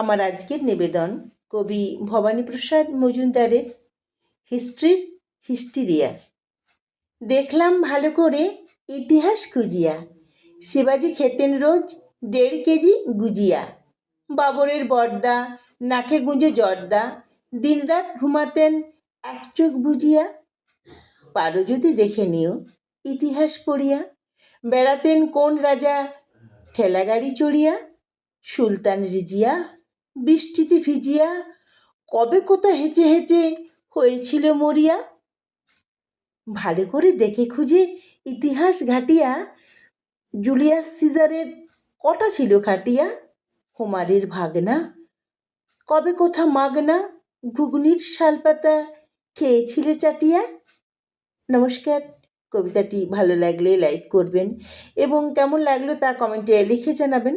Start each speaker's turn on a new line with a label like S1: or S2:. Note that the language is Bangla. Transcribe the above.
S1: আমার আজকের নিবেদন কবি ভবানীপ্রসাদ মজুমদারের হিস্ট্রির হিস্টিরিয়া। দেখলাম ভালো করে ইতিহাস খুঁজিয়া। শিবাজি খেতেন রোজ দেড় কেজি গুজিয়া। বাবরের বর্দা, নাকে গুঁজে জর্দা, দিনরাত ঘুমাতেন এক চোখ বুজিয়া পারো যদি দেখে নিও ইতিহাস পড়িয়া। বেড়াতেন কোন রাজা, ঠেলাগাড়ি চড়িয়া, সুলতান রিজিয়া বৃষ্টিতে ভিজিয়া কবে কোথা হেঁচে হেঁচে হয়েছিল মরিয়া? ভালো করে দেখে খুঁজে ইতিহাস ঘাটিয়া জুলিয়াস সিজারের কটা ছিল খাটিয়া? হোমারের ভাগনা। কবে কোথা মাগনা? ঘুগনির শালপাতা খেয়েছিলে চাটিয়া? নমস্কার, কবিতাটি ভালো লাগলে লাইক করবেন এবং কেমন লাগল তা কমেন্টে লিখে জানাবেন।